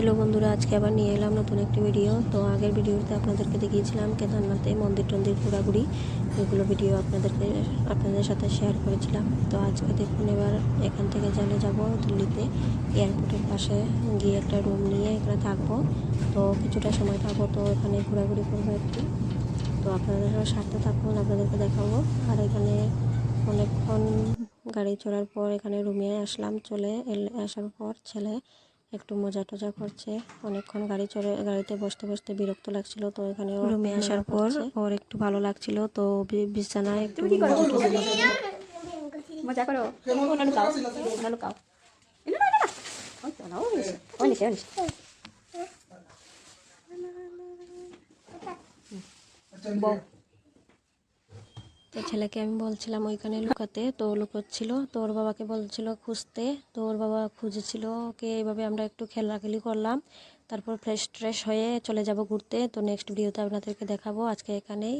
Hello বন্ধুরা, আজকে আবার নিয়ে এলাম নতুন একটি ভিডিও তো আগের ভিডিওতে আপনাদেরকে দেখিয়েছিলাম কেদারনাথে মন্দির টন্দির ঘোরাঘুরি। এগুলো ভিডিও আপনাদেরকে, আপনাদের সাথে শেয়ার করেছিলাম। তো আজকে দেখুন এবার এখান থেকে জানে যাব দিল্লিতে। এয়ারপোর্টের পাশে গিয়ে একটা রুম নিয়ে এখানে থাকব। তো কিছুটা সময় থাকব, তো এখানে ঘোরাঘুরি করব একটু। তো আপনাদেরও সাথে থাকুন, আপনাদেরকে দেখাবো। আর এখানে অনেকক্ষণ গাড়ি চড়ার পর এখানে রুমে আসলাম। চলে আসার পর ছেলে একটু মজা টজা করছে। অনেকক্ষণ গাড়ি চড়ে গাড়িতে বসতে বসতে বিরক্ত লাগছিল তো এখানে রুমে আসার পর ওর একটু ভালো লাগছিল তো বিছানায় একটু মজা করো? লুকাও তো ছেলেকে আমি বলছিলাম ওইখানে লুকাতে, তো লুকোচ্ছিল। তো ওর বাবাকে বলছিল খুঁজতে। তো ওর বাবা খুঁজেছিল ওকে এইভাবে আমরা একটু খেলাখেলি করলাম। তারপর ফ্রেশ ট্রেশ হয়ে চলে যাব ঘুরতে। তো নেক্সট ভিডিওতে আপনাদেরকে দেখাবো। আজকে এখানেই।